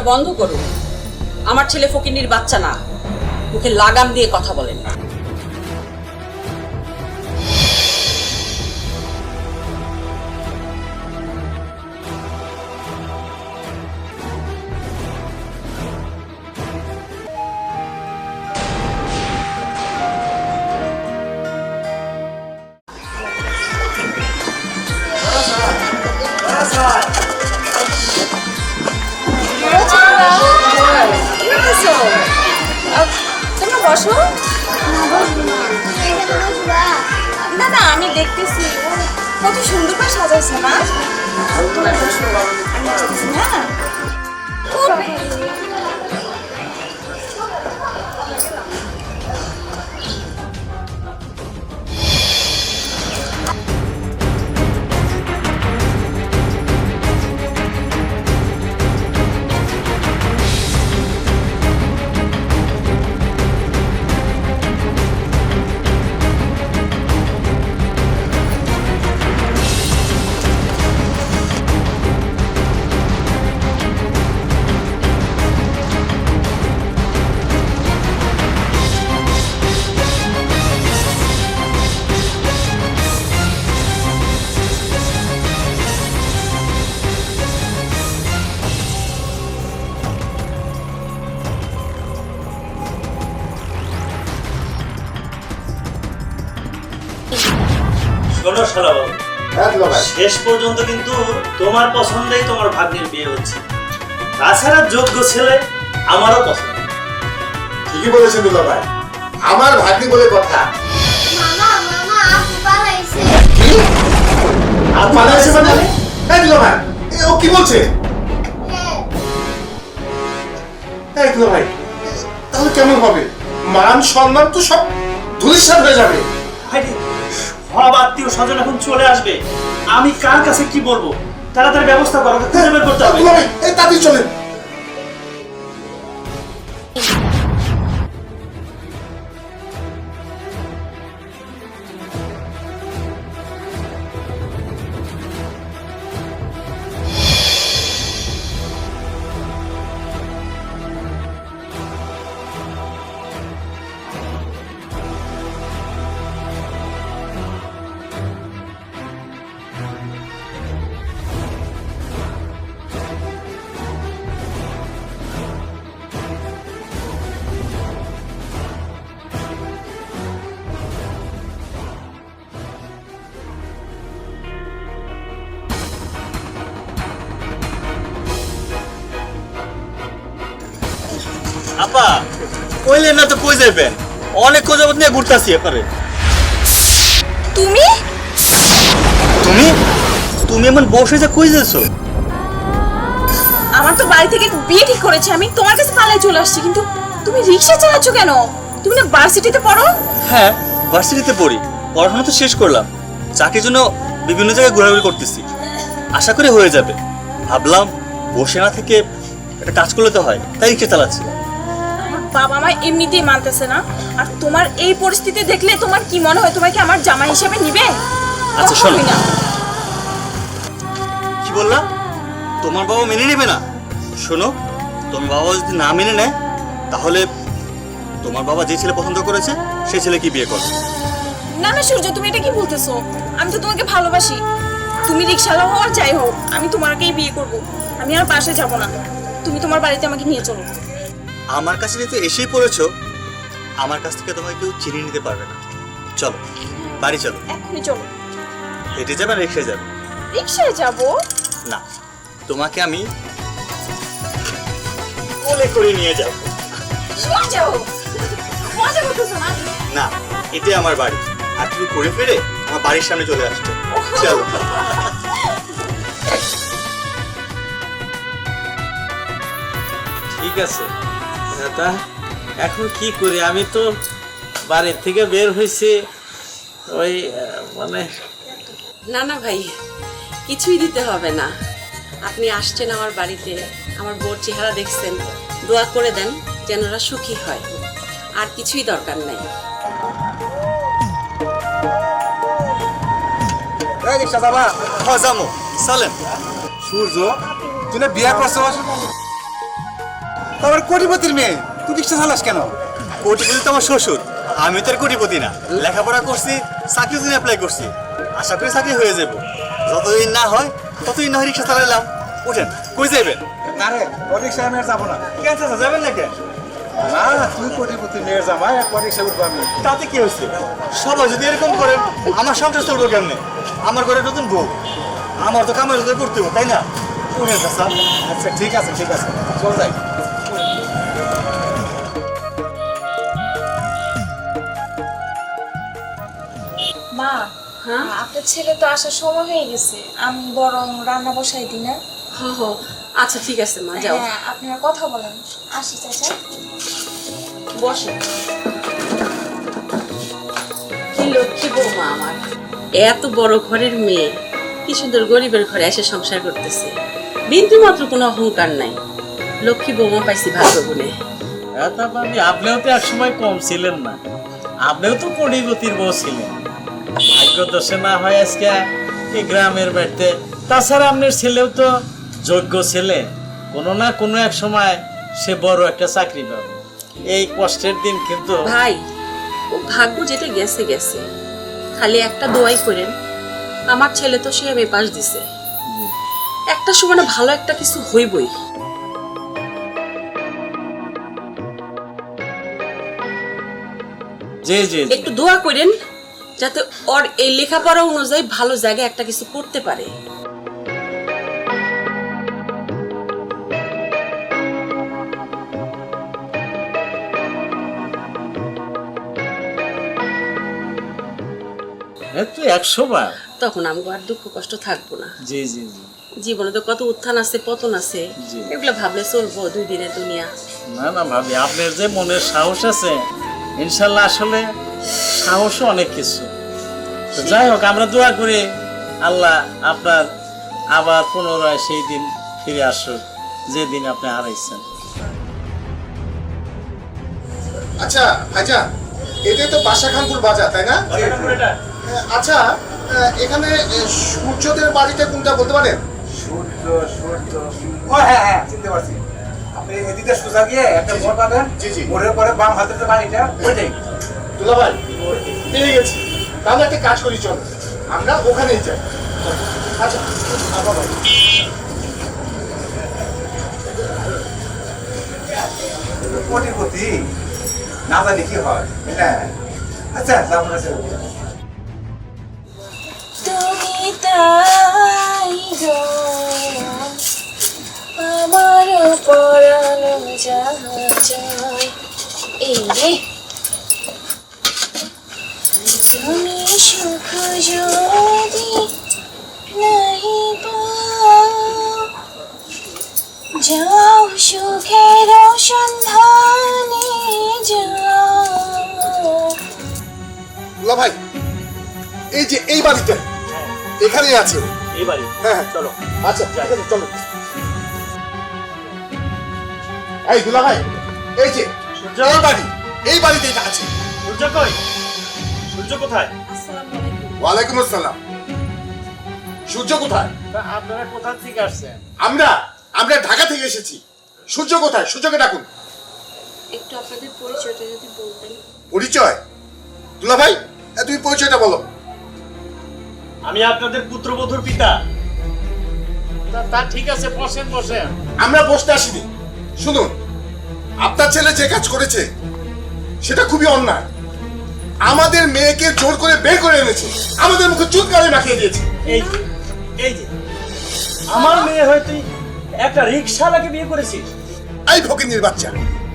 বন্ধ করুন। আমার ছেলে ফকিন্নির বাচ্চা না। মুখে লাগাম দিয়ে কথা বলেন। তোমরা বসো আমি আসতেছি শোনো শালাবাবু হ্যাঁ শেষ পর্যন্ত কিন্তু তোমার পছন্দেই তোমার ভাগ্নের বিয়ে হচ্ছে। তাছাড়া যোগ্য ছেলে আমারও পছন্দ। ঠিকই বলেছেন দুলা ভাই আমার ভাগ্নি বলে কথা। মামা মামা আপু পালাইছে। আর পালাইছে মানে? দুলা ভাই ও কি বলছে? হ্যাঁ। দুলা ভাই তাহলে কেমন হবে? মান সম্মান তো সব ধুলিসাৎ হয়ে যাবে। হাইরে, সব আত্মীয় স্বজন এখন চলে আসবে। আমি কার কাছে কি বলব? তাড়াতাড়ি ব্যবস্থা করো, খুঁজে বের করতে হবে। এই তাড়াতাড়ি কইলেন না তো কই অনেক খোঁজাবত নিয়ে ঘুরতাছি এপারে। তুমি? তুমি? তুমি এমন বসে যে কই আমার তো বাড়ি থেকে বিয়ে ঠিক করেছে আমি তোমার কাছে পালায় চলে আসছি কিন্তু তুমি রিক্সা চালাচ্ছ কেন? তুমি না ভার্সিটিতে পড়ো? হ্যাঁ ভার্সিটিতে পড়ি। পড়াশোনা তো শেষ করলাম। চাকরির জন্য বিভিন্ন জায়গায় ঘোরাঘুরি করতেছি। আশা করি হয়ে যাবে। ভাবলাম বসে না থেকে একটা কাজ করলে তো হয় তাই রিক্সা চালাচ্ছি আমার বাবা মা এমনিতেই মানতেছে না। আর তোমার এই পরিস্থিতি দেখলে তোমার কি মনে হয়? তোমাকে আমার জামা হিসেবে নিবে? আচ্ছা, শোনো। না। কি বললা? তোমার বাবা মেনে নেবে না? শোনো তোমার বাবা যদি না মেনে নেয় তাহলে তোমার বাবা যে ছেলে পছন্দ করেছে সে ছেলে কি বিয়ে করবে না না সূর্য তুমি এটা কি বলতেছো? আমি তো তোমাকে ভালোবাসি। তুমি রিক্সাওয়ালা হও আর যাই হোক আমি তোমাকেই বিয়ে করব। আমি আর পাশে যাব না। তুমি তোমার বাড়িতে আমাকে নিয়ে চলো। আমার কাছে যেহেতু এসেই পড়েছো আমার কাছ থেকে তোমাকে কেউ চিনি নিতে পারবে না। চলো বাড়ি চলো। এখনই চলো। হেঁটে যাবে রেখে যাবে? রিক্সায় যাব? না তোমাকে আমি কোলে করে নিয়ে যাব। শুয়ে যাও মজা করতেছো না না এটাই আমার বাড়ি। আর তুমি ঘুরে ফিরে আমার বাড়ির সামনে চলে আসছো। চলো। ঠিক আছে। দাদা এখন কি করি? আমি তো বাড়ির থেকে বের হয়েছি। ওই মানে না না ভাই কিছুই দিতে হবে না। আপনি আসছেন আমার বাড়িতে আমার বোর চেহারা দেখছেন। দোয়া করে দেন যেন ওরা সুখী হয়। আর কিছুই দরকার নাই। সূর্য তুই না বিয়া করছ? আমার কোটিপতির মেয়ে। তুই রিক্সা চালাস কেন? কোটিপতি তো আমার শ্বশুর। আমি তো আর কোটিপতি না। লেখাপড়া করছি চাকরির জন্য অ্যাপ্লাই করছি। আশা করি চাকরি হয়ে যাব। যতদিন না হয় ততদিন না হয় রিক্সা চালাইলাম। উঠেন কই যাবেন না রে ও রিক্সা আমি আর যাব না। কেন চাচা যাবেন না কেন না তুই কোটিপতির মেয়ের জামাই একবার রিক্সা উঠবো আমি। তাতে কি হয়েছে? সবাই যদি এরকম করেন আমার সংসার চলবো কেমনে? আমার ঘরে নতুন বউ। আমার তো কামের রোজগার করতে হবে তাই না? উঠেন চাচা আচ্ছা ঠিক আছে ঠিক আছে। চল যাই। হ্যাঁ? আপনার ছেলে তো আসার সময় হয়ে গেছে। আমি বরং রান্না বসাই দিই না। হ হ। আচ্ছা ঠিক আছে মা যাও। হ্যাঁ আপনারা কথা বলেন। আসি চাচা। বসে কি লক্ষ্মী বৌমা আমার। এত বড় ঘরের মেয়ে। কি সুন্দর গরিবের ঘরে এসে সংসার করতেছে। বিন্দু মাত্র কোনো অহংকার নাই। লক্ষ্মী বৌমা পাইছি ভাগ্য বলে তা ভাবি আপনিও তো এক সময় কম ছিলেন না। আপনিও তো কোটিপতির বউ ছিলেন। ভাগ্য দোষে না হয় আজকে এই গ্রামের বাড়িতে। তাছাড়া আপনার ছেলেও তো যোগ্য ছেলে। কোনো না কোনো এক সময় সে বড় একটা চাকরি পাবে। এই কষ্টের দিন কিন্তু ভাই ও ভাগ্য যেটা গেছে গেছে। খালি একটা দোয়াই করেন আমার ছেলে তো সে পাস দিছে। একটা সময় না ভালো একটা কিছু হইবই। জি জি। একটু দোয়া করেন যাতে ওর এই লেখাপড়া অনুযায়ী ভালো জায়গায় একটা কিছু করতে পারে। এ একশো বার তখন আমগো আর দুঃখ কষ্ট থাকব না। জি জি জি। জীবনে তো কত উত্থান আছে পতন আছে। এগুলো ভাবলে চলবো দুই দিনের দুনিয়া। না না ভাবি আপনার যে মনের সাহস আছে ইনশাল্লাহ আসলে সাহসও অনেক কিছু। যাই হোক আমরা দোয়া করি আল্লাহ আপনার আবার পুনরায় সেই দিন ফিরে আসুক যেদিন আপনি হারাইছেন। আচ্ছা ভাইজান এটাই তো বাসা খানপুর বাজার তাই না? আচ্ছা আহ, এখানে সূর্যদের বাড়িটা কোনটা বলতে পারেন? সূর্য সূর্য ও হ্যাঁ হ্যাঁ চিনতে পারছি। আপনি এদিকে সোজা গিয়ে একটা মোড় পাবেন জি, জি। মোড়ের পরে বাম হাতের বাড়িটা ওইটাই। দুলা ভাই পেয়ে গেছি। তাহলে একটা কাজ করি চল। আমরা ওখানেই যাই। আচ্ছা। কোটিপতি না জানি কি হয়। হ্যাঁ আচ্ছা যাব না স্যার তুমি তাই গো আমার পরানো যাহা চাই। এই তুমি সুখ যদি পাও যাও সুখের সন্ধানে যাও ভাই এই যে এই বাড়িটা এখানেই আছে এই বাড়ি? হ্যাঁ হ্যাঁ। চলো। আচ্ছা আছে চলো। এই দুলা ভাই এই যে এই বাড়ি এই বাড়িতে এটা আছে। সূর্য কই? সূর্য কোথায়? ওয়ালাইকুম আসসালাম। সূর্য কোথায়? আপনারা কোথা থেকে আসছেন? আমরা আমরা ঢাকা থেকে এসেছি। সূর্য কোথায়? সূর্যকে ডাকুন। একটু আপনাদের পরিচয়টা যদি বলতেন। পরিচয়? দুলা ভাই তুমি পরিচয়টা বলো। আমি আপনাদের পুত্রবধূর পিতা। তা- তা ঠিক আছে বসেন বসেন। আমরা বসতে আসিনি। শুনুন আপনার ছেলে যে কাজ করেছে সেটা খুবই অন্যায়। আমাদের মেয়েকে জোর করে বের করে এনেছে। আমাদের মুখে চুল কালে মাখিয়ে দিয়েছে। এই যে, এই যে আমার মেয়ে হয়ে তুই একটা রিক্সাওয়ালাকে বিয়ে করেছিস? এই ফকিনির বাচ্চা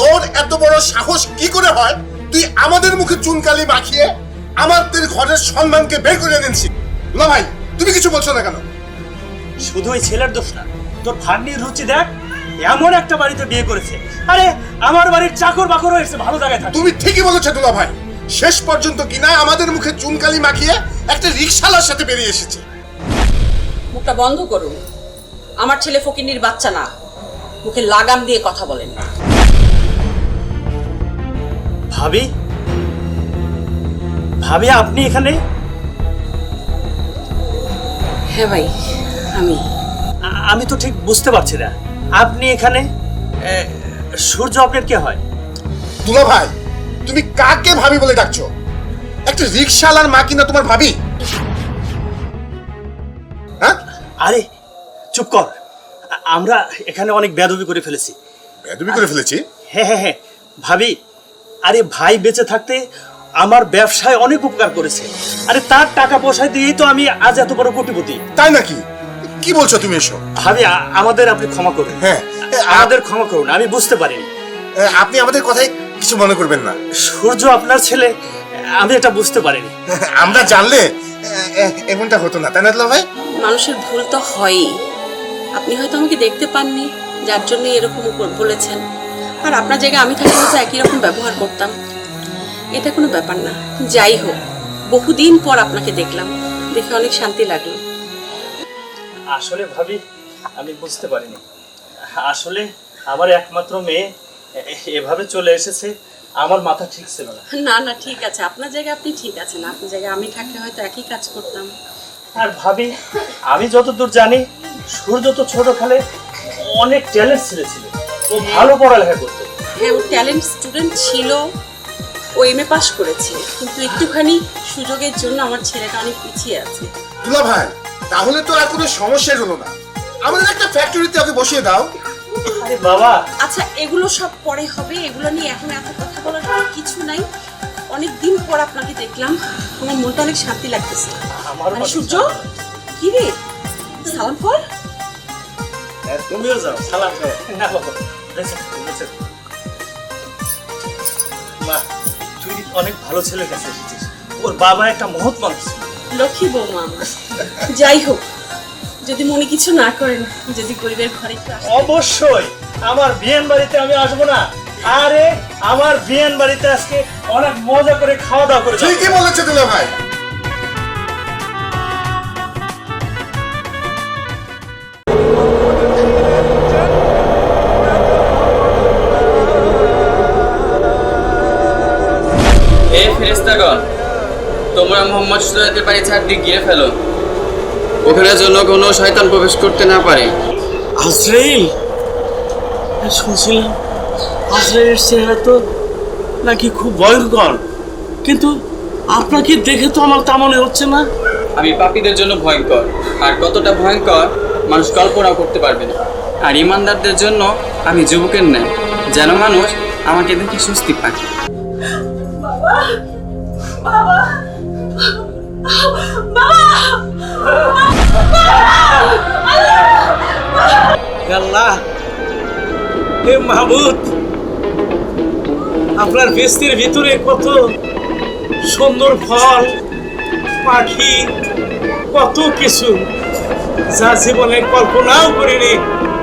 তোর এত বড় সাহস কি করে হয়? তুই আমাদের মুখে চুনকালি মাখিয়ে আমাদের ঘরের সম্মানকে বের করে এনেছিস। দুলা ভাই তুমি কিছু বলছো না কেন? শুধু ওই ছেলের দোষ না তোর ভাগ্নির রুচি দেখ এমন একটা বাড়িতে বিয়ে করেছে। আরে আমার বাড়ির চাকর বাকর হয়েছে ভালো জায়গায় থাকে। তুমি ঠিকই বলেছ দুলা ভাই। শেষ পর্যন্ত কিনা আমাদের মুখে চুনকালি মাখিয়ে একটা রিক্সালার সাথে বেরিয়ে এসেছে। মুখটা বন্ধ করুন। আমার ছেলে ফকিন্নির বাচ্চা না। মুখে লাগাম দিয়ে কথা বলেন। ভাবি? ভাবি আপনি এখানে? হ্যাঁ ভাই আমি। আমি তো ঠিক বুঝতে পারছি না। আপনি এখানে? সূর্য আপনার কে হয়? দুলা ভাই তুমি কাকে ভাবি বলে ডাকছো? একটা রিক্সাওয়ালার মা কিনা তোমার ভাবি? হ্যাঁ? আরে চুপ কর। আমরা এখানে অনেক বেদবি করে ফেলেছি। বেদবি করে ফেলেছি? হ্যাঁ হ্যাঁ হ্যাঁ। ভাবি আরে ভাই বেঁচে থাকতে আমার ব্যবসায় অনেক উপকার করেছে। আরে তার টাকা পয়সা দিয়েই তো আমি আজ এত বড় কোটিপতি। তাই নাকি? কি বলছো তুমি এসব? ভাবি আমাদের আপনি ক্ষমা করুন। হ্যাঁ। আমাদের ক্ষমা করুন আমি বুঝতে পারিনি। আপনি আমাদের কথায় কিছু মনে করবেন না। সূর্য আপনার ছেলে আমি এটা বুঝতে পারিনি। আমরা জানলে এমনটা হতো না তাই না ভাই? মানুষের ভুল তো হয়ই। আপনি হয়তো আমাকে দেখতে পাননি যার জন্য এরকম উপর বলেছেন। আর আপনার জায়গায় আমি থাকলে হয়তো একই রকম ব্যবহার করতাম। এটা কোনো ব্যাপার না যাই হোক বহুদিন পর আপনাকে দেখলাম। দেখে অনেক শান্তি লাগল। আসলে ভাবি আমি বুঝতে পারিনি। আসলে আমার একমাত্র মেয়ে এভাবে চলে এসেছে আমার মাথা ঠিক ছিল না। না না ঠিক আছে। আপনার জায়গায় আপনি ঠিক আছেন। আপনার জায়গায় আমি থাকলে হয়তো একই কাজ করতাম। আর ভাবি আমি যতদূর জানি সূর্য তো ছোট খালে অনেক ট্যালেন্ট ছেলে। ছিল ও ভালো পড়ালেখা করতো। হ্যাঁ ও ট্যালেন্ট স্টুডেন্ট ছিল। ও এম এ পাস করেছে। কিন্তু একটুখানি সুযোগের জন্য আমার ছেলেটা অনেক পিছিয়ে আছে। দুলা ভাই তাহলে তো আর কোনো সমস্যাই হলো না। আমাদের একটা ফ্যাক্টরিতে ওকে বসিয়ে দাও। আরে বাবা। আচ্ছা এগুলো সব পরে হবে। এগুলো নিয়ে এখন এত কথা বলার কিছু নাই। অনেক দিন পর আপনাকে দেখলাম। আমার মনটা অনেক শান্তি লাগতেছে। আমার সূর্য কি রে? সালাম কর। তুমিও যাও সালাম করো। না বাবা। মা তুই অনেক ভালো ছেলের কাছে এসেছিস। ওর বাবা একটা মহৎ মানুষ। লক্ষ্মী বৌমা আমার। যাই হোক যদি মনে কিছু না করেন যদি গরিবের ঘরে অবশ্যই আমার বিয়েন বাড়িতে আমি আসব না। আরে আমার বিয়ান বাড়িতে আজকে অনেক মজা করে খাওয়া দাওয়া করে। ঠিকই বলেছে দুলা ভাই। এ ফেরেস্তাগণ তোমরা মোহাম্মদ সুরাতের বাড়ি ছাড় দিয়ে গিয়ে ফেলো। ওখানে যেন কোনো শয়তান প্রবেশ করতে না পারে। আজরাইল? শুনছিলাম। আজরাইলের চেহারা তো নাকি খুব ভয়ঙ্কর। কিন্তু আপনাকে দেখে তো আমার তা মনে হচ্ছে না। আমি পাপীদের জন্য ভয়ঙ্কর। আর কতটা ভয়ঙ্কর মানুষ কল্পনাও করতে পারবে না। আর ইমানদারদের জন্য আমি যুবকের ন্যায় যেন মানুষ আমাকে দেখে স্বস্তি পায়। আল্লাহ আপনার বেস্তির ভিতরে কত সুন্দর ফল পাখি কত কিছু যা জীবনে কল্পনাও করিনি।